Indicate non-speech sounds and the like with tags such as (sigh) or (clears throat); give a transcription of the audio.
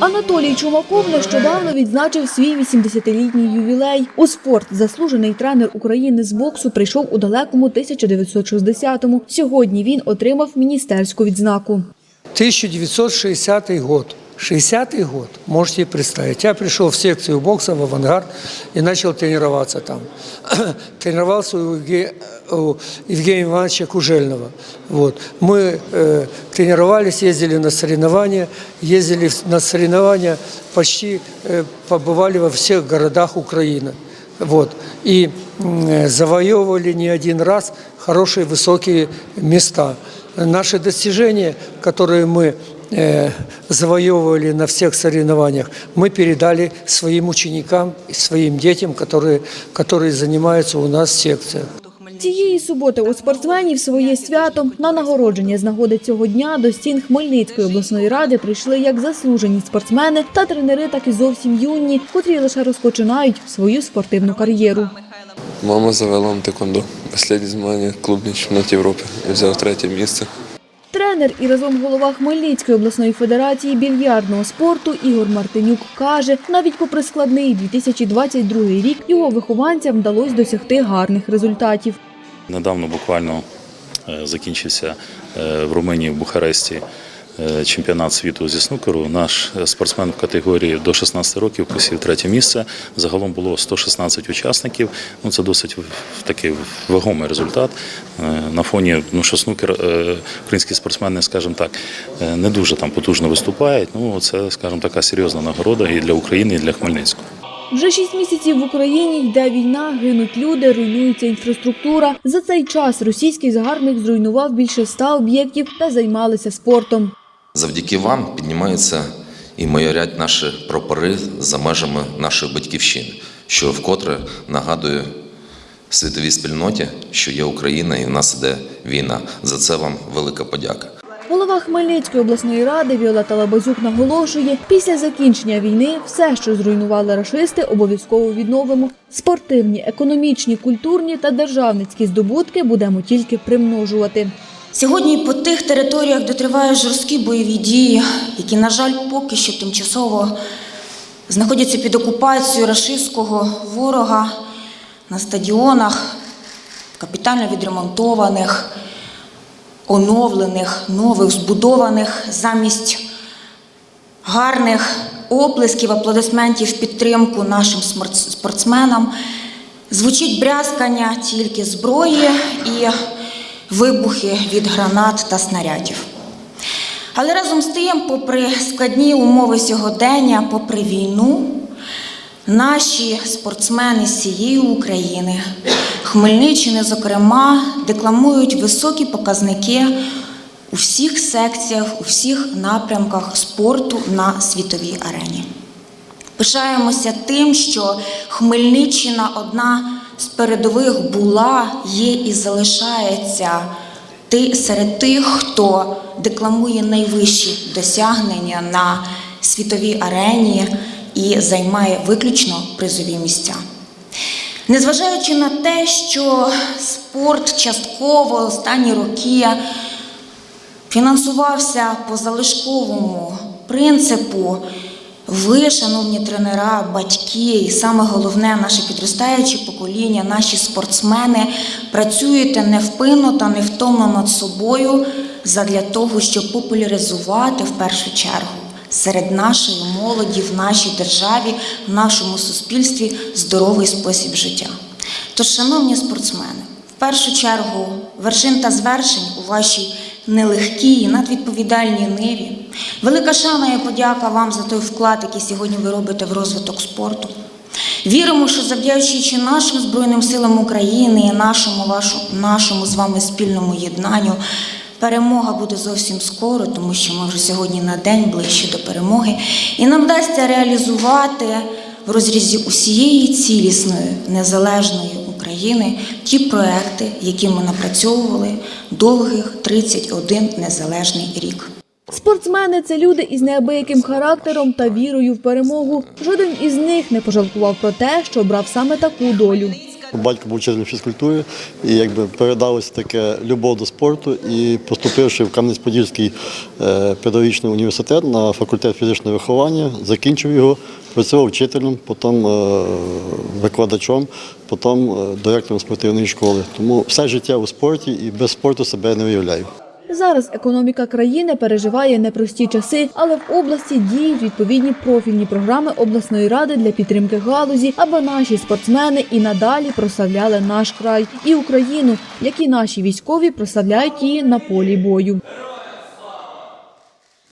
Анатолій Чумаков нещодавно відзначив свій 80-літній ювілей. У спорт заслужений тренер України з боксу прийшов у далекому 1960-му. Сьогодні він отримав міністерську відзнаку. 1960 год. 60-й год, можете себе представить. Я пришел в секцию бокса в «Авангард» и начал тренироваться там. (clears throat) Тренировался у Евге- у Евгения Ивановича Кужельного. Вот. Мы э, тренировались, ездили на соревнования, ездили в- на соревнования, почти э, побывали во всех городах Украины. Вот. И м, э, завоевывали не один раз хорошие высокие места. Наши достижения, которые мы э, завоевывали на всех соревнованиях, мы передали своим ученикам, и своим детям, которые, которые занимаются у нас в секциях. Цієї суботи у спортсменів своє свято на нагородження з нагоди цього дня до стін Хмельницької обласної ради прийшли як заслужені спортсмени та тренери, так і зовсім юні, котрі лише розпочинають свою спортивну кар'єру. Мама завела на теквондо. Останні змагання клубний чемпіонат Європи. Я взяв третє місце. Тренер і разом голова Хмельницької обласної федерації більярдного спорту Ігор Мартинюк каже, навіть попри складний 2022 рік його вихованцям вдалося досягти гарних результатів. Недавно буквально е, закінчився е, в Румунії в Бухаресті чемпіонат світу зі снукеру. Наш е, спортсмен в категорії до 16 років посів третє місце. Загалом було 116 учасників. Ну це досить такий вагомий результат. Е, На фоні, ну що снукер, е, українські спортсмени, скажімо так, е, не дуже там потужно виступають. Ну це, скажімо, така серйозна нагорода і для України, і для Хмельницького. Вже шість місяців в Україні йде війна, гинуть люди, руйнується інфраструктура. За цей час російський загарбник зруйнував більше ста об'єктів та займалися спортом. Завдяки вам піднімаються і майорять наші прапори за межами нашої батьківщини, що вкотре нагадує світовій спільноті, що є Україна і в нас іде війна. За це вам велика подяка. Голова Хмельницької обласної ради Віолета Лабазюк наголошує, після закінчення війни все, що зруйнували рашисти, обов'язково відновимо. Спортивні, економічні, культурні та державницькі здобутки будемо тільки примножувати. Сьогодні по тих територіях, де тривають жорсткі бойові дії, які, на жаль, поки що тимчасово знаходяться під окупацією рашистського ворога на стадіонах, капітально відремонтованих, оновлених, нових, збудованих замість гарних оплесків, аплодисментів підтримку нашим спортсменам. Звучить брязкання тільки зброї і вибухи від гранат та снарядів. Але разом з тим, попри складні умови сьогодення, попри війну, наші спортсмени з цієї України, Хмельниччини, зокрема, декламують високі показники у всіх секціях, у всіх напрямках спорту на світовій арені. Пишаємося тим, що Хмельниччина одна з передових була, є і залишається ти серед тих, хто декламує найвищі досягнення на світовій арені і займає виключно призові місця. Незважаючи на те, що спорт частково останні роки фінансувався по залишковому принципу. Ви, шановні тренера, батьки, і саме головне, наше підростаюче покоління, наші спортсмени, працюєте невпинно та невтомно над собою задля того, щоб популяризувати в першу чергу серед нашої молоді в нашій державі, в нашому суспільстві здоровий спосіб життя. Тож, шановні спортсмени, в першу чергу вершин та звершень у вашій нелегкій надвідповідальній ниві. Велика шана і подяка вам за той вклад, який сьогодні ви робите в розвиток спорту. Віримо, що завдячуючи нашим Збройним силам України і нашому, вашу, нашому з вами спільному єднанню, перемога буде зовсім скоро, тому що ми вже сьогодні на день ближче до перемоги, і нам вдасться реалізувати в розрізі усієї цілісної незалежної України ті проекти, які ми напрацьовували довгих 31 незалежний рік. Спортсмени це люди із неабияким характером та вірою в перемогу. Жоден із них не пожалкував про те, що обрав саме таку долю. Батько був вчителем фізкультури, і якби передалося таке любов до спорту. І поступивши в Кам'янець-Подільський е, педагогічний університет на факультет фізичного виховання, закінчив його, працював вчителем, потім е, викладачом, потім е, директором спортивної школи. Тому все життя у спорті і без спорту себе не уявляю. Зараз економіка країни переживає непрості часи, але в області діють відповідні профільні програми обласної ради для підтримки галузі, аби наші спортсмени і надалі прославляли наш край і Україну, як і наші військові прославляють її на полі бою.